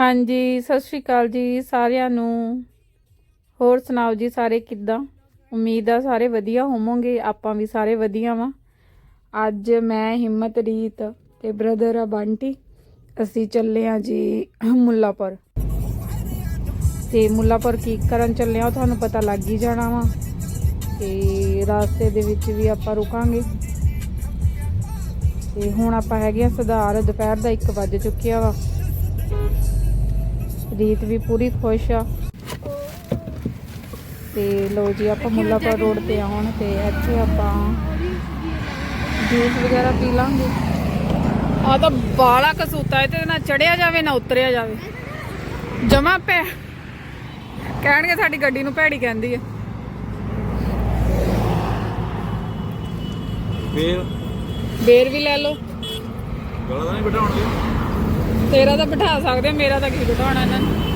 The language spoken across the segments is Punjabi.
ਹਾਂਜੀ, ਸਤਿ ਸ਼੍ਰੀ ਅਕਾਲ ਜੀ ਸਾਰਿਆਂ ਨੂੰ। ਹੋਰ ਸੁਣਾਓ ਜੀ ਸਾਰੇ ਕਿੱਦਾਂ? ਉਮੀਦ ਆ ਸਾਰੇ ਵਧੀਆ ਹੋਵੋਗੇ, ਆਪਾਂ ਵੀ ਸਾਰੇ ਵਧੀਆ ਵਾਂ। ਅੱਜ ਮੈਂ, ਹਿੰਮਤ, ਰੀਤ ਤੇ ਬ੍ਰਦਰ ਆ ਬੰਟੀ, ਅਸੀਂ ਚੱਲੇ ਆ ਜੀ ਮੁੱਲਾਪੁਰ। ਤੇ ਮੁੱਲਾਪੁਰ ਕੀ ਕਰਨ ਚੱਲੇ ਆ ਉਹ ਤੁਹਾਨੂੰ ਪਤਾ ਲੱਗ ਹੀ ਜਾਣਾ ਵਾ। ਤੇ ਰਾਸਤੇ ਦੇ ਵਿੱਚ ਵੀ ਆਪਾਂ ਰੁਕਾਂਗੇ। ਤੇ ਹੁਣ ਆਪਾਂ ਹੈਗੇ ਆ ਸੁਧਾਰ, ਦੁਪਹਿਰ ਦਾ 1 ਵੱਜ ਚੁੱਕਿਆ ਵਾ। ਰੀਤ ਵੀ ਪੂਰੀ ਖੁਸ਼ ਆ। ਤੇ ਲੋ ਜੀ ਆਪਾਂ ਮੁੱਲਾਪੁਰ ਰੋਡ ਤੇ ਆਉਣ ਤੇ ਇੱਥੇ ਆਪਾਂ ਜੂਸ ਵਗੈਰਾ ਪੀ ਲਾਂਗੇ। ਆ ਤਾਂ ਬਾਲਾ ਕਸੂਤਾ ਇਹਦੇ ਨਾ ਚੜਿਆ ਜਾਵੇ ਨਾ ਉਤਰਿਆ ਜਾਵੇ। ਜਮਾ ਪੈ ਕਹਿਣਗੇ ਸਾਡੀ ਗੱਡੀ ਨੂੰ ਭੈੜੀ ਕਹਿੰਦੀ ਹੈ। ਫੇਰ? ਬੇਰ ਵੀ ਲੈ ਲਓ। ਗਲਾ ਤਾਂ ਨਹੀਂ ਬਿਠਾਉਣਗੇ ਤੇਰਾ ਤਾਂ ਬਿਠਾ ਸਕਦੇ ਆ, ਮੇਰਾ ਤਾਂ ਕੀ ਬਿਠਾਉਣਾ ਇਹਨਾਂ ਨੇ?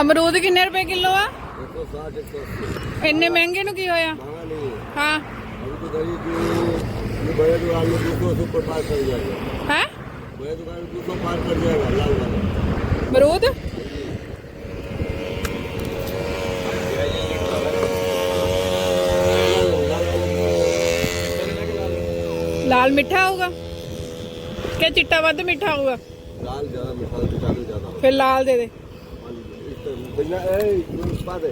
ਅਮਰੂਦ ਕਿੰਨੇ ਰੁਪਏ ਕਿਲੋ ਆ? 160 180 ਇੰਨੇ ਮਹਿੰਗੇ ਨੂੰ ਕੀ ਹੋਇਆ महंगा नहीं है ਹਾਂ अभी तो गरीब की ये बड़े दुकान में दो सौ ऊपर पार कर जाएगा ਹੈ बड़े दुकान में दो सौ पार कर जाएगा लाल वाला ਅਮਰੂਦ ਲਾਲ ਮਿੱਠਾ ਹੋਊਗਾ ਕਿ ਚਿੱਟਾ ਵੱਧ ਮਿੱਠਾ ਹੋਊਗਾ लाल ज्यादा मीठा विटामिन ज्यादा ਫਿਰ ਲਾਲ ਦੇ ਦੇ इस तरह- बिना ए, ये पा दे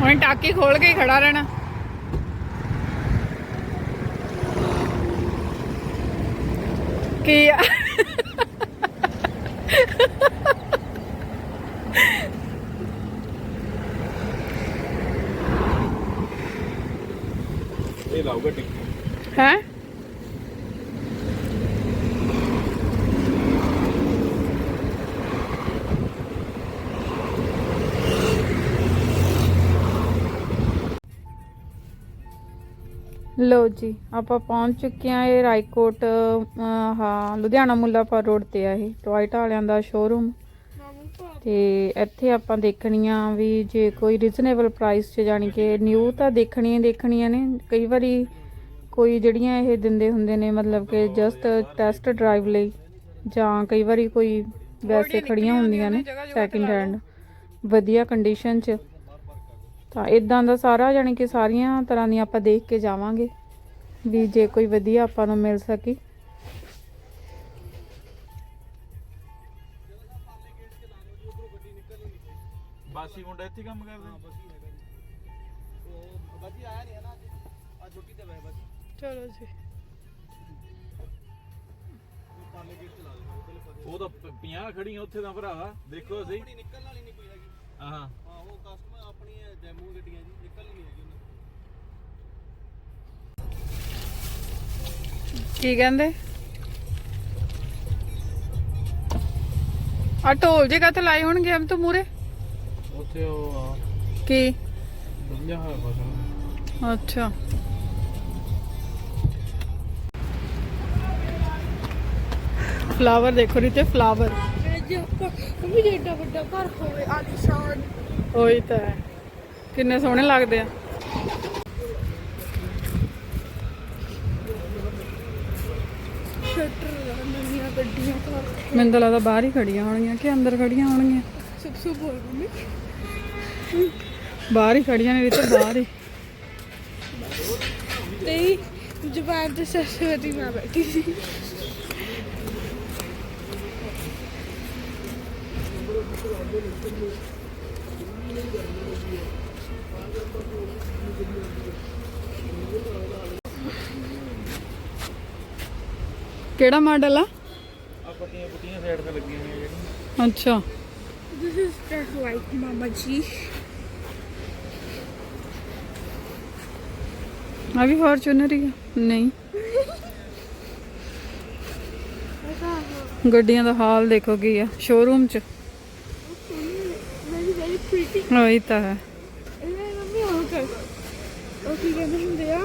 ਹੁਣ ਟਾਕੀ ਖੋਲ ਕੇ ਹੀ ਖੜਾ ਰਹਿਣਾ ਕੀ ਆ? ਇਹ ਲਾਓ ਗੱਡੀ ਹੈਂ ਲੋ ਜੀ ਆਪਾਂ ਪਹੁੰਚ ਚੁੱਕੇ ਆ ਇਹ ਰਾਏਕੋਟ ਹਾਂ ਲੁਧਿਆਣਾ ਮੁੱਲਾਪੁਰ ਰੋਡ ਤੇ ਆ ਇਹ ਟੋਇਟਾ ਵਾਲਿਆਂ ਦਾ ਸ਼ੋਰੂਮ ਤੇ ਇੱਥੇ ਆਪਾਂ ਦੇਖਣੀਆਂ ਵੀ ਜੇ ਕੋਈ ਰੀਜ਼ਨੇਬਲ ਪ੍ਰਾਈਸ 'ਚ ਜਾਣੀ ਕਿ ਨਿਊ ਤਾਂ ਦੇਖਣੀਆਂ ਦੇਖਣੀਆਂ ਨੇ ਕਈ ਵਾਰੀ ਕੋਈ ਜਿਹੜੀਆਂ ਇਹ ਦਿੰਦੇ ਹੁੰਦੇ ਨੇ ਮਤਲਬ ਕਿ ਜਸਟ ਟੈਸਟ ਡਰਾਈਵ ਲਈ ਜਾਂ ਕਈ ਵਾਰੀ ਕੋਈ ਵੈਸੇ ਖੜੀਆਂ ਹੁੰਦੀਆਂ ਨੇ ਸੈਕਿੰਡ ਹੈਂਡ ਵਧੀਆ ਕੰਡੀਸ਼ਨ 'ਚ। ਤਾਂ ਇਦਾਂ ਦਾ ਸਾਰਾ ਜਾਣੀ ਕਿ ਸਾਰੀਆਂ ਤਰ੍ਹਾਂ ਦੀਆਂ ਆਪਾਂ ਦੇਖ ਕੇ ਜਾਵਾਂਗੇ ਵੀ ਜੇ ਕੋਈ ਵਧੀਆ ਆਪਾਂ ਨੂੰ ਮਿਲ ਸਕੀ। ਬਾਸੀ ਮੁੰਡਾ ਇੱਥੇ ਕੰਮ ਕਰਦਾ? ਚਲੋ ਜੀ। ਉਹ ਤਾਂ 50 ਖੜੀਆਂ ਉੱਥੇ ਤਾਂ ਭਰਾਵਾ ਦੇਖੋ ਅਸੀਂ ਨਿਕਲਣ ਵਾਲੀ ਨਹੀਂ ਕੋਈ ਹੈਗੀ। ਹਾਂ। ਹਾਂ ਉਹ ਕਸਟਮਰ ਆਪਣੀ ਡੈਮੋ ਗੱਡੀਆਂ ਜੀ ਨਿਕਲਣੀ ਨਹੀਂ ਹੈਗੀ ਉਹਨਾਂ ਕੀ ਕਹਿੰਦੇ? ਆ ਢੋਲ ਜੇ ਕੱਥ ਲਾਏ ਹੋਣਗੇ ਹਮ ਤੋਂ ਮੂਰੇ ਉੱਥੇ ਉਹ ਕੀ? ਵਧੀਆ ਹੋਇਆ ਬਸ ਅੱਛਾ। ਫਲਾਵਰ ਦੇਖੋ ਰੀਤੇ ਫਲਾਵਰ। ਵੀ ਜੇ ਏਡਾ ਵੱਡਾ ਘਰ ਹੋਵੇ ਆਲੀਸ਼ਾਨ ਉਹੀ ਤਾਂ ਹੈ। ਕਿੰਨੇ ਸੋਹਣੇ ਲੱਗਦੇ ਆ। ਸ਼ਟਰ ਨਵੀਆਂ ਗੱਡੀਆਂ ਘਰ। ਮੈਨੂੰ ਤਾਂ ਲੱਗਦਾ ਬਾਹਰ ਹੀ ਖੜੀਆਂ ਹੋਣਗੀਆਂ ਕਿ ਅੰਦਰ ਖੜੀਆਂ ਹੋਣਗੀਆਂ। ਸਭ ਸਭ ਬੋਲ ਮੰਮੀ। ਬਾਹਰ ਹੀ ਖੜੀਆਂ ਨੇ ਰੀਤੇ ਬਾਹਰ ਹੀ। ਤੇ ਜ਼ਬਾਨ ਤੇ ਸਰਸਵਤੀ ਮਾਂ ਬੈਠੀ ਸੀ। ਕਿਹੜਾ ਮਾਡਲ ਆ? ਆ ਪੱਟੀਆਂ ਪੱਟੀਆਂ ਸਾਈਡ ਤੇ ਲੱਗੀਆਂ ਹੋਈਆਂ ਜਿਹੜੀਆਂ। ਅੱਛਾ। This is just like Mama G. ਆ ਵੀ ਫੋਰਚੂਨਰ ਹੀ ਆ। ਨਹੀਂ। ਗੱਡੀਆਂ ਦਾ ਹਾਲ ਦੇਖੋ ਕੀ ਆ। ਸ਼ੋਰੂਮ ਚ. ਉਹੀ ਤਾਂ ਹੈ ਇਹ ਮੰਮੀ ਹੋ ਕਰ ਉਹ ਕੀ ਕਹਿੰਦੇ ਹੁੰਦੇ ਆ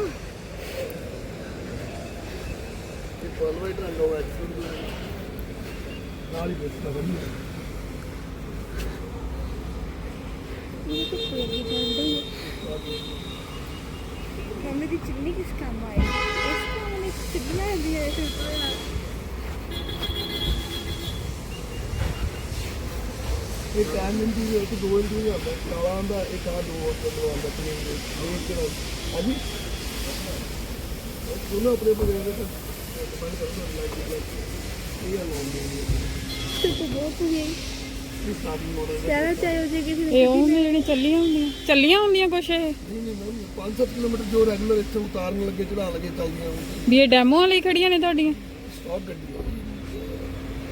ਇਹ ਪਰਵਾਈਟ ਰੰਗ ਹੋਇਆ ਨਾਲ ਹੀ ਬਸ ਕਰਨੀ ਇਹ ਤਾਂ ਕੋਈ ਜਾਂਦੀ ਹੈ ਮੰਮੀ ਦੀ ਚਿੰਨੀ ਕਿਸ ਕੰਮ ਆਈ ਇਸ ਕੰਮ ਨੇ ਚਿੰਨੀ ਆਂਦੀ ਹੈ ਇਸ ਇਹ ਟਾਈਮ ਇੰਦੀ ਹੈ ਇੱਕ ਦੋ ਇੰਦੀ ਦਾ ਹੁੰਦਾ ਕਾਲਾ ਆਂਦਾ ਇੱਕ ਆ ਦੋ ਕਿਲੋ ਆਂਦਾ ਤੇ ਇਹ ਕਿਲੋ ਹਾਂਜੀ? ਦੋਨੋਂ ਆਪਣੇ ਆਪਣੇ ਦੇ ਤੇ ਡਿਪੈਂਡ ਕਰਦਾ ਲਾਈਕ ਇਹ ਲਾਉਂਦੇ ਤੇ ਤਾਂ ਬਹੁਤ ਹੀ ਇਹ ਸਾਡੀ ਮੋਡਲ ਪਿਆਰਾ ਚਾਹੇ ਜੇ ਕਿਸੇ ਨੇ ਇਹ ਉਹ ਜਿਹੜੀਆਂ ਚੱਲੀਆਂ ਹੁੰਦੀਆਂ ਚੱਲੀਆਂ ਹੁੰਦੀਆਂ ਕੁਛ ਇਹ? ਨਹੀਂ ਨਹੀਂ ਮੈਮ 5-7 ਕਿਲੋਮੀਟਰ ਜੋ ਰੈਗੂਲਰ ਇੱਥੇ ਉਤਾਰਨ ਲੱਗੇ ਚੜਾਉਣ ਲੱਗੇ ਚੱਲਦੀਆਂ ਵੀ ਇਹ ਡੈਮੋ ਲਈ ਖੜੀਆਂ ਨੇ ਤੁਹਾਡੀਆਂ? ਸਟਾਕ ਗੱਡੀ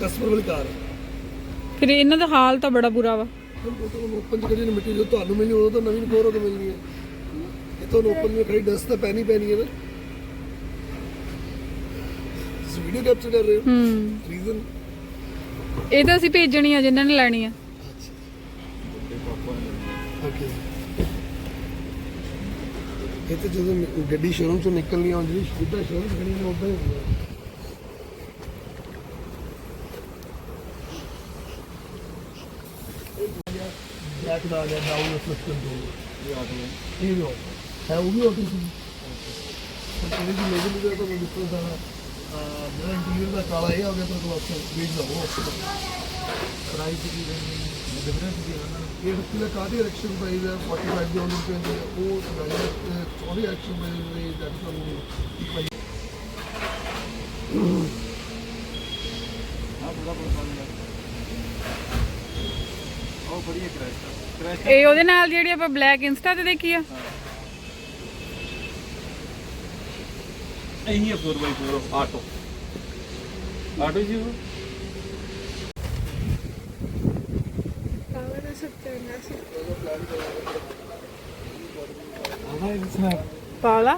ਕਸਟਮਰ ਵਾਲੀ ਕਾਰ। ਫਿਰ ਇਹਨਾਂ ਦਾ ਹਾਲ ਤਾਂ ਬੜਾ ਬੁਰਾ ਵਾ। ਉਹ ਓਪਨ ਚ ਕਰੀ ਮਿੱਟੀ ਜੋ ਤੁਹਾਨੂੰ ਮਿਲਣੀ ਉਦੋਂ ਤਾਂ ਨਵੀਂ ਕੋਰ ਉਦੋਂ ਮਿਲਣੀ ਹੈ। ਇਹ ਤੁਹਾਨੂੰ ਓਪਨ ਵਿੱਚ ਖੜੀ ਡਸਟ ਤਾਂ ਪੈਣੀ ਪੈਣੀ ਹੈ ਨਾ ਵੀਡੀਓ ਕੈਪਚਰ ਕਰ ਰਹੇ ਹੋ ਹੂੰ ਰੀਜ਼ਨ ਇਹ ਤਾਂ ਅਸੀਂ ਭੇਜਣੀ ਆ ਜਿਨ੍ਹਾਂ ਨੇ ਲੈਣੀ ਆ ਓਕੇ ਇਹ ਤਾਂ ਜਦੋਂ ਗੱਡੀ ਸ਼ੋਰੂਮ ਚੋਂ ਨਿਕਲਣੀ ਆਉਂਦੀ ਜਿਹੜੀ ਸਿੱਧਾ ਸ਼ੋਰੂਮ ਖੜੀ ਨੇ ਉਦਾਂ ਹੀ ਹੁੰਦਾ ਬਲੈਕ ਦਾ ਆ ਗਿਆ ਡਾਊਨ ਫਲਿਪ ਕੰਟਰੋਲ ਇਹ ਆਟੋ ਹੈ ਇਹ ਵੀ ਆਟੋ ਹੈ ਉਹ ਵੀ ਆਟੋ ਸੀ। ਪਰ ਇਹਦੀ ਦੀ ਲੋਗੋ ਵੀ ਤਾਂ ਡਿਫਰੈਂਸ ਦਾ ਆ ਜਿਹੜਾ ਇੰਟੀਰੀਅਰ ਦਾ ਕਾਲਾ ਇਹ ਆ ਗਿਆ ਤਾਂ ਕੋਲ ਆਪਸ਼ਨ ਵੇਚ ਦਾ ਉਹ ਆਪਸ਼ਨ ਪ੍ਰਾਈਸ ਕੀ ਡਿਫਰੈਂਸ ਕੀ ਹੈ ਇਹ ਰੁਪਏ ਦਾ ਕਾਹਦੀ ਐਕਸ਼ਨ ਪ੍ਰਾਈਸ ਹੈ 45 ਦੀ ਆਨ ਰੁਪਏ ਦੀ ਉਹ ਡਾਇਰੈਕਟ 24 ਐਕਸ਼ਨ ਪ੍ਰਾਈਸ ਦੇ ਦਾ ਆ ਇਹ ਉਹਦੇ ਨਾਲ ਜਿਹੜੀ ਆਪਾਂ ਬਲੈਕ ਇੰਸਟਾ ਤੇ ਦੇਖੀ ਆ? ਇਹੀ ਹੈ 4x4 ਆਟੋ ਆਟੋ ਜੀ ਉਹ? ਪਾਲਾ?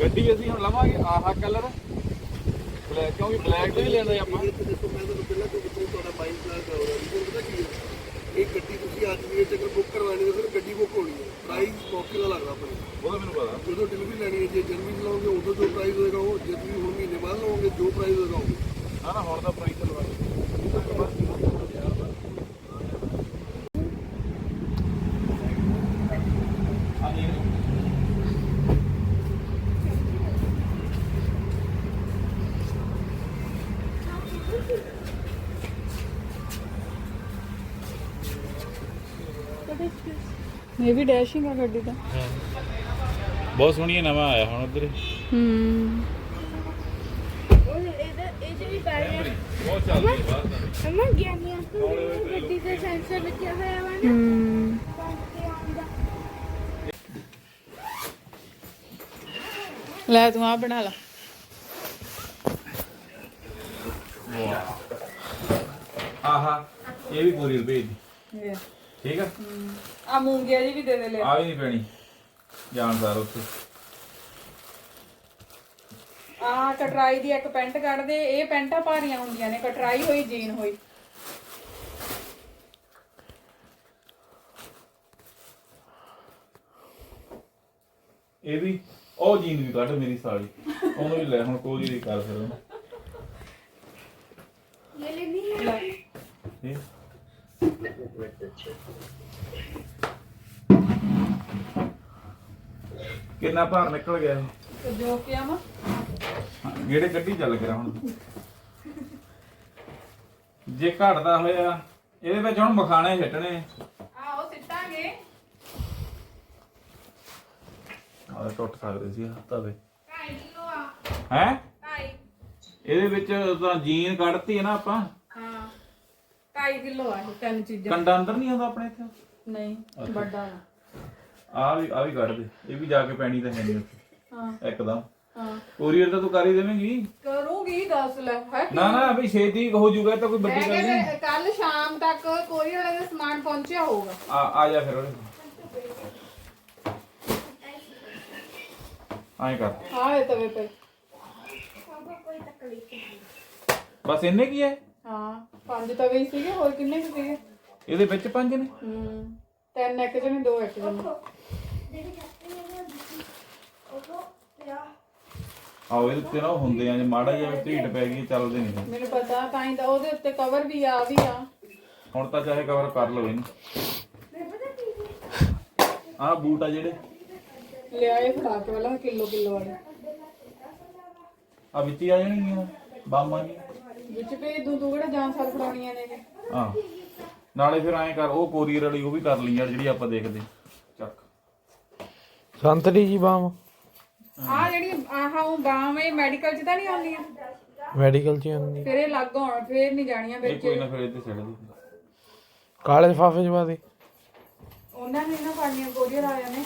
ਗੱਡੀ ਅਸੀਂ ਹੁਣ ਲਵਾਂਗੇ ਆਹਾ ਕਲਰ ਬਲੈਕ ਕਿਉਂਕਿ ਬਲੈਕ ਵੀ ਲੈਣਾ ਆਪਾਂ। ਇਹ ਦੇਖੋ ਮੈਂ ਤੁਹਾਨੂੰ ਪਹਿਲਾਂ ਕੋਈ ਕਿਤੇ ਤੁਹਾਡਾ ਮਾਈਂਡ ਪਲਾਨ ਕਰਾਉਣਾ ਰੀਜ਼ਨ ਪਤਾ ਕੀ ਹੈ ਇਹ ਗੱਡੀ ਤੁਸੀਂ ਅੱਜ ਦੀ ਡੇਟ 'ਚ ਅਗਰ ਬੁੱਕ ਕਰਵਾਣੀ ਹੈ ਫਿਰ ਗੱਡੀ ਬੁੱਕ ਹੋਣੀ ਹੈ ਪ੍ਰਾਈਸ ਮੌਕੇ ਦਾ ਲੱਗਦਾ ਆਪਣੇ ਉਹਦਾ ਮੈਨੂੰ ਪਤਾ। ਜਦੋਂ ਡਿਲੀਵਰੀ ਲੈਣੀ ਹੈ ਜੇ ਜਨਵਰੀ 'ਚ ਲਓਗੇ ਉਦੋਂ ਜੋ ਪ੍ਰਾਈਸ ਹੋਏਗਾ ਉਹ ਜੇ ਤੁਸੀਂ ਹੁਣ ਮਹੀਨੇ ਬਾਅਦ ਲਓਗੇ ਜੋ ਪ੍ਰਾਈਸ ਹੋਏਗਾ ਉਹ। ਨਾ ਨਾ ਹੁਣ ਦਾ ਪ੍ਰਾਈਸ ਲਵਾ What is this? ਇਹ ਵੀ ਡੈਸ਼ਿੰਗ ਆ ਗੱਡੀ ਦਾ। ਬਹੁਤ ਸੋਹਣੀ ਨਵਾਂ ਆਇਆ ਹੁਣ ਉਧਰ। ਹੂੰ। ਉਹ ਇਹਦਾ ਇਹ ਜਿਹੜੀ ਬੈਰੀ ਹੈ ਬਹੁਤ ਚੱਲਦੀ ਹੈ ਬਾਹਰ ਤਾਂ ਅਮਾ ਗਿਆਨੀ ਅੰਕਲ ਨੇ ਗੱਡੀ ਤੇ ਸੈਂਸਰ ਲੱਗਿਆ ਹੋਇਆ ਵਾ ਨਾ ਹੂੰ ਪੰਪ ਤੇ ਆਉਂਦਾ ਲੈ ਤੂੰ ਆ ਬਣਾ ਲਾ। ਆਹਾ ਇਹ ਵੀ ਪੂਰੀ ਭੇਜ ਦੀ। ਠੀਕ ਆ? ਆ ਮੂੰਗੀਆ ਜੀ ਵੀ ਦੇ ਦੇ ਲੈ। ਆ ਵੀ ਨਹੀਂ ਪੈਣੀ। ਜਾਣਦਾਰ ਉੱਥੇ। ਆ ਕਟਰਾਈ ਦੀ ਇੱਕ ਪੈਂਟ ਕੱਢਦੇ ਇਹ ਪੈਂਟਾਂ ਭਾਰੀਆਂ ਹੁੰਦੀਆਂ ਨੇ। ਕਟਰਾਈ ਹੋਈ ਜੀਨ ਹੋਈ। ਇਹ ਵੀ ਉਹ ਜੀਨ ਵੀ ਕੱਢ ਮੇਰੀ ਸਾਲੀ। ਉਹਨੂੰ ਵੀ ਲੈ ਹੁਣ ਕੋਈ ਨਹੀਂ ਕਰ ਫਿਰ ਉਹਨੂੰ। ਕਿੰਨਾ ਭਾਰ ਨਿਕਲ ਗਿਆ ਇਹ? ਤੇ ਜੋ ਕਿ ਆਵਾਂ ਹਾਂ, ਜਿਹੜੇ ਕੱਢੀ ਚੱਲ ਗਿਆ ਹੁਣ। ਜੇ ਘਟਦਾ ਹੋਇਆ ਇਹਦੇ ਵਿੱਚ ਹੁਣ ਮਖਾਣੇ ਛੱਟਣੇ ਆਓ ਸਿੱਟਾਂਗੇ। ਆ ਟੁੱਟ ਸਕਦੇ ਸੀ ਹੱਥਾਂ ਦੇ। 2.5 ਕਿਲੋ ਆ। ਹੈ? 2.5 ਇਹਦੇ ਵਿੱਚ ਤਾਂ ਜੀਨ ਕੱਢਤੀ ਹੈ ਨਾ ਆਪਾਂ। ਕਿਲੋ ਆ ਇਹ ਤਿੰਨ ਚੀਜ਼ਾਂ। ਕੰਡਾ ਅੰਦਰ ਨਹੀਂ ਆਉਂਦਾ ਆਪਣੇ ਇੱਥੇ? ਨਹੀਂ ਵੱਡਾ ਆ। ਵੀ ਆ ਵੀ ਕੱਢ ਦੇ ਇਹ ਵੀ ਜਾ ਕੇ ਪੈਣੀ ਤਾਂ ਹੈ ਨਹੀਂ ਉੱਥੇ। ਹਾਂ। ਇੱਕਦਮ। ਹਾਂ। ਕੋਰੀਅਰ ਤਾਂ ਤੂੰ ਕਰ ਹੀ ਦੇਵੇਂਗੀ। ਕਰੂਗੀ ਦੱਸ ਲੈ ਹੈ ਨਾ ਨਾ ਵੀ ਛੇਤੀ ਹੋ ਜੂਗਾ ਤਾਂ ਕੋਈ ਵੱਡੀ ਗੱਲ ਨਹੀਂ। ਕੱਲ ਸ਼ਾਮ ਤੱਕ ਕੋਈ ਵਾਲਾ ਦਾ ਸਮਾਨ ਪਹੁੰਚਿਆ ਹੋਊਗਾ। ਆ ਆ ਜਾ ਫਿਰ ਉਹਦੇ ਆਏ ਕਰ। ਹਾਂ ਇਹ ਤਵੇ ਤੇ ਬਸ ਇੰਨੇ ਕੀ ਹੈ? ਹਾਂ। ਪੰਜ ਤਵੇ ਹੀ ਸੀਗੇ ਹੋਰ ਕਿੰਨੇ ਕੁ ਸੀਗੇ? ਇਹਦੇ ਵਿੱਚ ਪੰਜ ਨੇ? ਹੂੰ ਤਿੰਨ ਇੱਕ ਜਣੇ ਦੋ ਇੱਕ ਜਣੇ ਆਓ ਇਹਦੇ ਉੱਤੇ ਨਾ ਉਹ ਹੁੰਦੇ ਆ ਜੇ ਮਾੜਾ ਜਿਹਾ ਢੀਟ ਪੈ ਗਈ ਚੱਲਦੇ ਨਹੀਂ। ਮੈਨੂੰ ਪਤਾ ਤਾਂ ਹੀ ਤਾਂ ਉਹਦੇ ਉੱਤੇ ਕਵਰ ਵੀ ਆ ਵੀ ਆ। ਹੁਣ ਤਾਂ ਚਾਹੇ ਕਵਰ ਕਰ ਲਓ ਇਹਨੂੰ। ਆਹ ਬੂਟ ਆ ਜਿਹੜੇ। ਲਿਆਏ ਫੜਾ ਕੇ ਵਾਲਾ ਕਿਲੋ ਕਿਲੋ ਵਾਲੇ ਆ ਵਿੱਤੀ ਆ ਜਾਣਗੀਆਂ ਬਾਮਾਂ ਦੀ ਵਿੱਚ ਭੇਜ ਦੂੰ ਤੂੰ ਕਿਹੜਾ ਜਾਨ ਸਾਰ ਫੜਾਉਣੀਆਂ ਨੇ ਇਹ। ਹਾਂ। ਨਾਲੇ ਫਿਰ ਐਂ ਕਰ ਉਹ ਕੋਰੀਅਰ ਵਾਲੀ ਉਹ ਵੀ ਕਰ ਲਈ ਯਾਰ ਜਿਹੜੀ ਆਪਾਂ ਦੇਖਦੇ। ਚੱਕ। ਸੰਤਰੀ ਜੀ ਬਾਮ ਆਹ ਜਿਹੜੀ ਆਹ ਉਹ ਬਾਹਾਂ ਇਹ ਮੈਡੀਕਲ ਚ ਤਾਂ ਨਹੀਂ ਆਉਂਦੀਆਂ ਮੈਡੀਕਲ ਚ ਆਉਂਦੀ। ਫਿਰ ਇਹ ਲੱਗ ਹੋਣ ਫਿਰ ਨਹੀਂ ਜਾਣੀਆਂ ਇਹ ਵਿੱਚ। ਕੋਈ ਨਾ ਫਿਰ ਇੱਥੇ ਛੱਡ ਦੇ। ਕਾਲੇ ਲਿਫਾਫੇ ਚ ਪਾ ਦੇ। ਉਹਨਾਂ ਨੇ ਨਾ ਫੜਨੀਆਂ ਕੋਰੀਅਰ ਆਇਆ ਨੇ।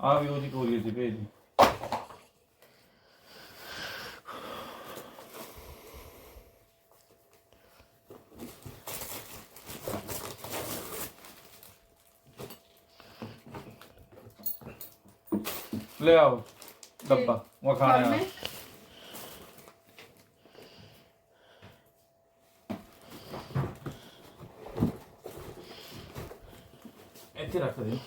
ਆ ਵੀ ਉਹਦੀ ਕੋਰੀਅਰ ਚ ਭੇਜ ਦੀ। ਲੈ ਆਓ ਡੱਬਾ ਉਹ ਖਾਣਾ ਕਰਨੇ? ਇੱਥੇ ਰੱਖ ਦੇ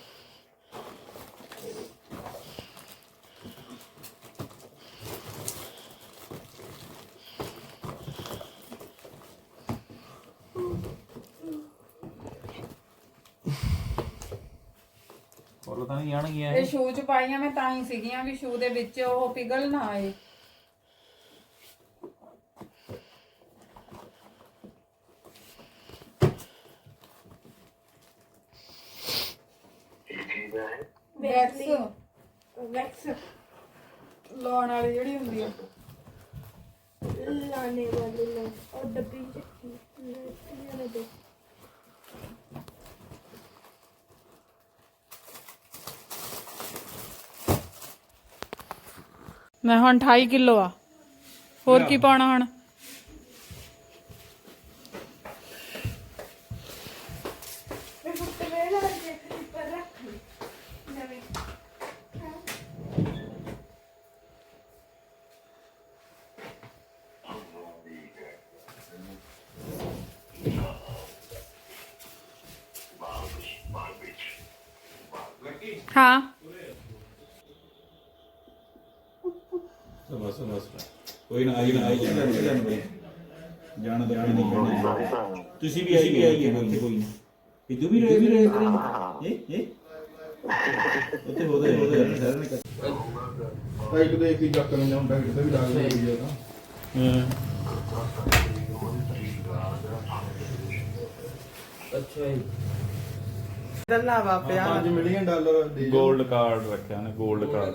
ਉੱਪਰ ਤਾਂ ਨਹੀਂ ਆਣਗੀਆਂ ਇਹ। ਸ਼ੂ ਚ ਪਾਈਆਂ ਮੈਂ ਤਾਂ ਹੀ ਸੀਗੀਆਂ ਵੀ ਸ਼ੂ ਦੇ ਵਿੱਚ ਉਹ ਪਿਗਲ ਨਾ ਆਏ। ਵੈਕਸ ਵੈਕਸ ਲਾਉਣ ਵਾਲੀ ਜਿਹੜੀ ਹੁੰਦੀ ਆ। ਲਾਣੇ ਵਾਲੀ ਉਹ ਡੱਬੀ ਚ ਲੱਗੀ ਆ ਦੇ ਮੈਂ ਹੁਣ 28 ਕਿਲੋ ਆ। ਹੋਰ ਕੀ ਪਾਉਣਾ ਹੁਣ? ਹਾਂ। ਕੋਈ ਨਾ ਆਈ ਨਾ ਆਈ ਜਾਣ। ਦਾ ਨਹੀਂ ਕਰਨਾ। ਤੁਸੀਂ ਵੀ ਆਈ ਆਈ ਕੋਈ ਕੋਈ ਇਦੋਂ ਵੀ ਰਹੇ ਵੀ ਰਹੇ ਇਹ ਇਹ? ਉੱਤੇ ਹੋਦਾ ਹੋਦਾ ਸਾਰਿਆਂ ਨੇ ਦੇ ਕੀ ਚੱਕਰ ਨਹੀਂ ਜਾਂਦਾ ਕਿਤੇ ਵੀ ਲਾ ਕੇ ਹੋਈ ਆ ਤਾਂ ਪੰਜ ਮਿਲੀਅਨ ਡਾਲਰ ਦੇ 골ਡ ਕਾਰਡ ਰੱਖਿਆ ਨੇ 골ਡ ਕਾਰਡ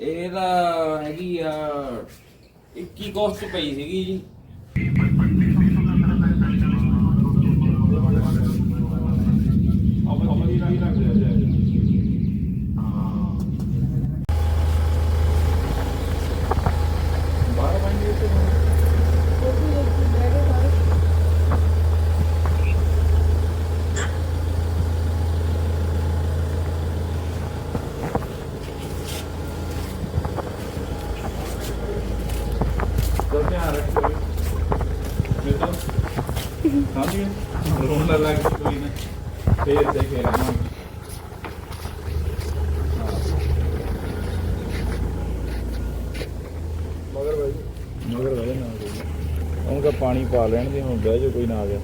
ਇਹਦਾ ਹੈਗੀ ਆ 21 ਕੋਸਟ ਪਈ ਸੀਗੀ ਜੀ। ਪਾ ਲੈਣਗੇ ਹੁਣ ਬਹਿ ਜਾਓ ਕੋਈ ਨਾ ਆ ਗਿਆ